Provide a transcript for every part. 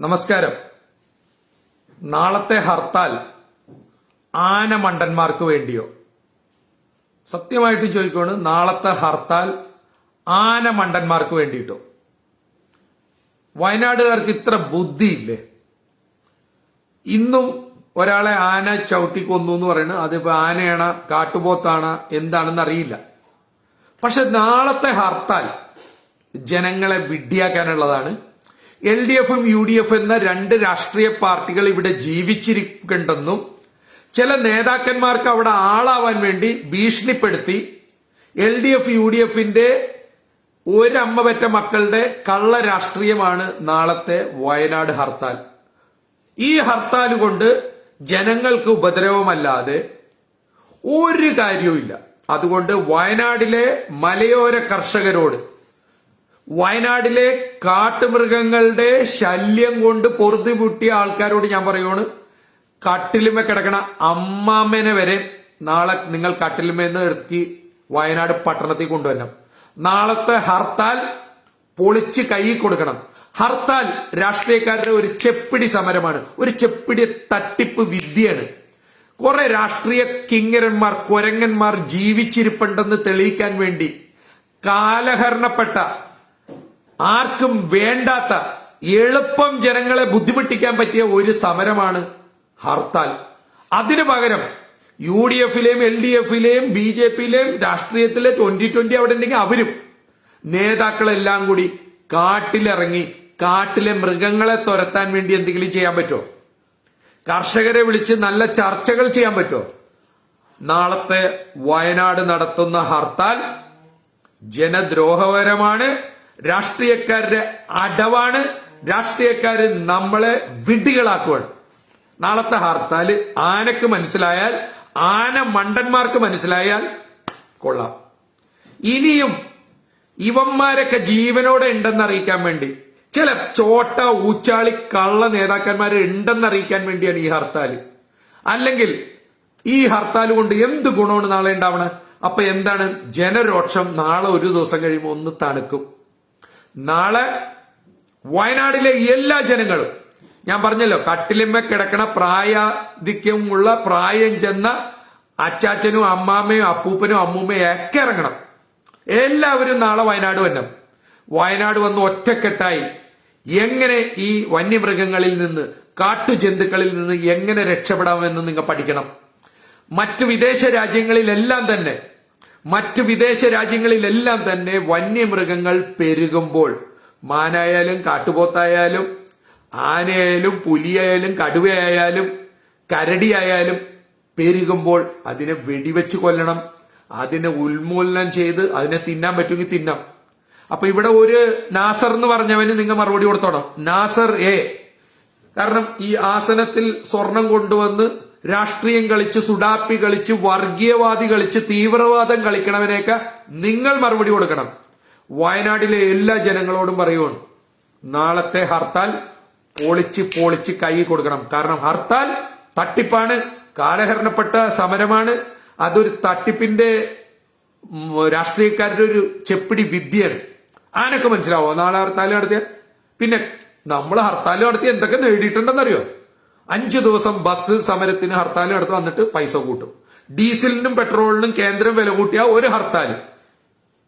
നമസ്കാരം. നാളത്തെ ഹർത്താൽ ആനമണ്ടന്മാർക്ക് വേണ്ടിയോ? സത്യമായിട്ട് ചോദിക്കുകയാണ് നാളത്തെ ഹർത്താൽ ആനമണ്ടന്മാർക്ക് വേണ്ടിയിട്ടോ? വയനാടുകാർക്ക് ഇത്ര ബുദ്ധിയില്ലേ? ഇന്നും ഒരാളെ ആന ചവിട്ടി കൊന്നു എന്ന് പറയുന്നത് അതിപ്പോ ആനയാണ് കാട്ടുപോത്താണ് എന്താണെന്ന് അറിയില്ല. പക്ഷെ നാളത്തെ ഹർത്താൽ ജനങ്ങളെ വിഡ്ഢിയാക്കാനുള്ളതാണ്. എൽ ഡി എഫും യു ഡി എഫ് എന്ന രണ്ട് രാഷ്ട്രീയ പാർട്ടികൾ ഇവിടെ ജീവിച്ചിരിക്കേണ്ടെന്നും ചില നേതാക്കന്മാർക്ക് അവിടെ ആളാവാൻ വേണ്ടി ഭീഷണിപ്പെടുത്തി L D F U D എഫിന്റെ ഒരമ്മ പറ്റ മക്കളുടെ കള്ള രാഷ്ട്രീയമാണ് നാളത്തെ വയനാട് ഹർത്താൽ. ഈ ഹർത്താൽ കൊണ്ട് ജനങ്ങൾക്ക് ഉപദ്രവമല്ലാതെ ഒരു കാര്യവുമില്ല. അതുകൊണ്ട് വയനാടിലെ മലയോര കർഷകരോട് വയനാടിലെ കാട്ടുമൃഗങ്ങളുടെ ശല്യം കൊണ്ട് പൊറുതിമുട്ടിയ ആൾക്കാരോട് ഞാൻ പറയുവാണ് കട്ടിലുമേ കിടക്കണ അമ്മാമ്മനെ വരെ നാളെ നിങ്ങൾ കട്ടിലുമേന്ന് ഇറക്കി വയനാട് പട്ടണത്തിൽ കൊണ്ടുവരണം. നാളത്തെ ഹർത്താൽ പൊളിച്ച് കൈ കൊടുക്കണം. ഹർത്താൽ രാഷ്ട്രീയക്കാരുടെ ഒരു ചെപ്പിടി സമരമാണ്. ഒരു ചെപ്പിടി തട്ടിപ്പ് വിദ്യയാണ്. കുറെ രാഷ്ട്രീയ കിങ്ങരന്മാർ കൊരങ്ങന്മാർ ജീവിച്ചിരിപ്പുണ്ടെന്ന് തെളിയിക്കാൻ വേണ്ടി കാലഹരണപ്പെട്ട ആർക്കും വേണ്ടാത്ത എളുപ്പം ജനങ്ങളെ ബുദ്ധിമുട്ടിക്കാൻ പറ്റിയ ഒരു സമരമാണ് ഹർത്താൽ. അതിനു പകരം യു ഡി എഫിലെയും എൽ ഡി എഫിലെയും ബി ജെ പിയിലെയും രാഷ്ട്രീയത്തിലെ ട്വന്റി ട്വന്റി അവിടെ ഉണ്ടെങ്കിൽ അവരും നേതാക്കളെല്ലാം കൂടി കാട്ടിലിറങ്ങി കാട്ടിലെ മൃഗങ്ങളെ തുരത്താൻ വേണ്ടി എന്തെങ്കിലും ചെയ്യാൻ പറ്റുമോ? കർഷകരെ വിളിച്ച് നല്ല ചർച്ചകൾ ചെയ്യാൻ പറ്റുമോ? നാളത്തെ വയനാട് നടത്തുന്ന ഹർത്താൽ ജനദ്രോഹപരമാണ്. രാഷ്ട്രീയക്കാരുടെ അടവാണ്. രാഷ്ട്രീയക്കാര് നമ്മളെ വിഡ്ഢികളാക്കുവാണ്. നാളത്തെ ഹർത്താൽ ആനക്ക് മനസ്സിലായാൽ ആന മണ്ടന്മാർക്ക് മനസ്സിലായാൽ കൊള്ളാം. ഇനിയും ഇവന്മാരൊക്കെ ജീവനോടെ ഉണ്ടെന്ന് അറിയിക്കാൻ വേണ്ടി ചില ചോട്ട ഊച്ചാളി കള്ള നേതാക്കന്മാർ ഉണ്ടെന്ന് അറിയിക്കാൻ വേണ്ടിയാണ് ഈ ഹർത്താൽ. അല്ലെങ്കിൽ ഈ ഹർത്താൽ കൊണ്ട് എന്ത് ഗുണമാണ് നാളെ ഉണ്ടാവണേ? അപ്പൊ എന്താണ്? ജനരോക്ഷം നാളെ ഒരു ദിവസം കഴിയുമ്പോൾ ഒന്ന് തണുക്കും. നാളെ വയനാടിലെ എല്ലാ ജനങ്ങളും ഞാൻ പറഞ്ഞല്ലോ കട്ടിലിമ്മ കിടക്കണ പ്രായാധിക്യമുള്ള പ്രായം ചെന്ന അച്ചാച്ചനും അമ്മാമ്മയും അപ്പൂപ്പനും അമ്മൂമ്മയും ഒക്കെ ഇറങ്ങണം. എല്ലാവരും നാളെ വയനാട് വരണം. വയനാട് വന്ന് ഒറ്റക്കെട്ടായി എങ്ങനെ ഈ വന്യമൃഗങ്ങളിൽ നിന്ന് കാട്ടുജന്തുക്കളിൽ നിന്ന് എങ്ങനെ രക്ഷപ്പെടാമെന്ന് നിങ്ങൾ പഠിക്കണം. മറ്റു വിദേശ രാജ്യങ്ങളിലെല്ലാം തന്നെ മറ്റു വിദേശ രാജ്യങ്ങളിലെല്ലാം തന്നെ വന്യമൃഗങ്ങൾ പെരുകുമ്പോൾ മാനായാലും കാട്ടുപോത്തായാലും ആനയായാലും പുലിയായാലും കടുവയായാലും കരടിയായാലും പെരുകുമ്പോൾ അതിനെ വെടിവെച്ച് കൊല്ലണം അതിനെ ഉന്മൂലനം ചെയ്ത് അതിനെ തിന്നാൻ പറ്റുമെങ്കിൽ തിന്നാം. അപ്പൊ ഇവിടെ ഒരു നാസർ എന്ന് പറഞ്ഞവന് നിങ്ങൾ മറുപടി കൊടുത്തോണം. നാസർ എ. കാരണം ഈ ആസനത്തിൽ സ്വർണം കൊണ്ടുവന്ന് രാഷ്ട്രീയം കളിച്ച് സുഡാപ്പി കളിച്ച് വർഗീയവാദി കളിച്ച് തീവ്രവാദം കളിക്കണവനെയൊക്കെ നിങ്ങൾ മറുപടി കൊടുക്കണം. വയനാട്ടിലെ എല്ലാ ജനങ്ങളോടും പറയുവാണ് നാളത്തെ ഹർത്താൽ പൊളിച്ച് പൊളിച്ച് കൈ കൊടുക്കണം. കാരണം ഹർത്താൽ തട്ടിപ്പാണ് കാലഹരണപ്പെട്ട സമരമാണ്. അതൊരു തട്ടിപ്പിന്റെ രാഷ്ട്രീയക്കാരുടെ ഒരു ചെപ്പിടി വിദ്യയാണ്. ആനൊക്കെ മനസ്സിലാവോ? നാളെ ഹർത്താൽ നടത്തിയ പിന്നെ നമ്മൾ ഹർത്താൽ നടത്തി എന്തൊക്കെ നേടിയിട്ടുണ്ടെന്നറിയോ? അഞ്ചു ദിവസം ബസ് സമരത്തിന് ഹർത്താൽ എടുത്ത് വന്നിട്ട് പൈസ കൂട്ടും. ഡീസലിനും പെട്രോളിനും കേന്ദ്രം വില കൂട്ടിയ ഒരു ഹർത്താൽ.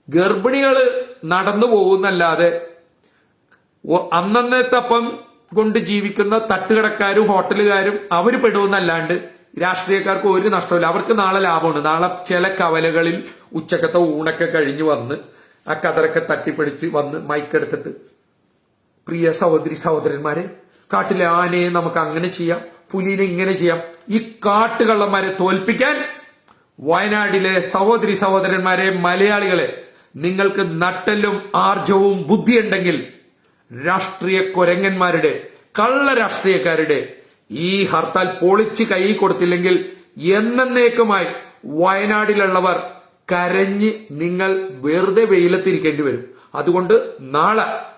ഗർഭിണികൾ നടന്നു പോകുന്നല്ലാതെ അന്നന്നത്തപ്പം കൊണ്ട് ജീവിക്കുന്ന തട്ടുകടക്കാരും ഹോട്ടലുകാരും അവർ പെടുമെന്നല്ലാണ്ട് രാഷ്ട്രീയക്കാർക്ക് ഒരു നഷ്ടമില്ല അവർക്ക് നാളെ ലാഭമാണ് നാളെ ചില കവലകളിൽ ഉച്ചക്കത്തെ ഊണൊക്കെ കഴിഞ്ഞ് വന്ന് ആ കതറൊക്കെ തട്ടിപ്പിടിച്ച് വന്ന് മൈക്കെടുത്തിട്ട് പ്രിയ സഹോദരി സഹോദരന്മാരെ കാട്ടിലെ ആനയെ നമുക്ക് അങ്ങനെ ചെയ്യാം പുലിനെ ഇങ്ങനെ ചെയ്യാം. ഈ കാട്ടുകള്ളന്മാരെ തോൽപ്പിക്കാൻ വയനാടിലെ സഹോദരി സഹോദരന്മാരെ മലയാളികളെ നിങ്ങൾക്ക് നട്ടലും ആർജവും ബുദ്ധിയുണ്ടെങ്കിൽ രാഷ്ട്രീയ കൊരങ്ങന്മാരുടെ കള്ള രാഷ്ട്രീയക്കാരുടെ ഈ ഹർത്താൽ പൊളിച്ച് കൈ കൊടുത്തില്ലെങ്കിൽ എന്നേക്കുമായി വയനാടിലുള്ളവർ കരഞ്ഞ് നിങ്ങൾ വെറുതെ വെയിലത്തിരിക്കേണ്ടി വരും. അതുകൊണ്ട് നാളെ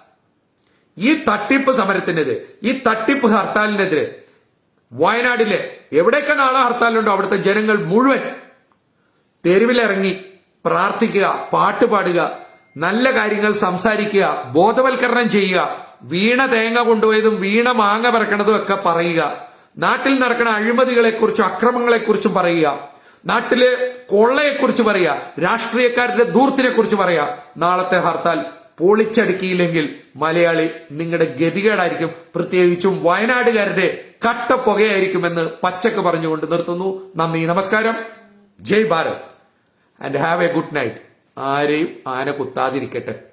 ഈ തട്ടിപ്പ് സമരത്തിനെതിരെ ഈ തട്ടിപ്പ് ഹർത്താലിനെതിരെ വയനാടിലെ എവിടെയൊക്കെ നാളെ ഹർത്താലുണ്ടോ അവിടുത്തെ ജനങ്ങൾ മുഴുവൻ തെരുവിലിറങ്ങി പ്രാർത്ഥിക്കുക പാട്ട് പാടുക നല്ല കാര്യങ്ങൾ സംസാരിക്കുക ബോധവൽക്കരണം ചെയ്യുക വീണ തേങ്ങ കൊണ്ടുപോയതും വീണ മാങ്ങ പറക്കണതും ഒക്കെ പറയുക നാട്ടിൽ നടക്കുന്ന അഴിമതികളെ കുറിച്ചും അക്രമങ്ങളെ കുറിച്ചും പറയുക നാട്ടിലെ കൊള്ളയെക്കുറിച്ച് പറയുക രാഷ്ട്രീയക്കാരുടെ ദൂർത്തിനെ കുറിച്ച് പറയുക നാളത്തെ ഹർത്താൽ പൊളിച്ചടുക്കിയില്ലെങ്കിൽ മലയാളി നിങ്ങളുടെ ഗതികേടായിരിക്കും. പ്രത്യേകിച്ചും വയനാടുകാരുടെ കട്ടപ്പുകയായിരിക്കുമെന്ന് പച്ചക്ക് പറഞ്ഞുകൊണ്ട് നിർത്തുന്നു. നന്ദി നമസ്കാരം. Jai Bharat. And have a good night ആരെയും ആന കുത്താതിരിക്കട്ടെ.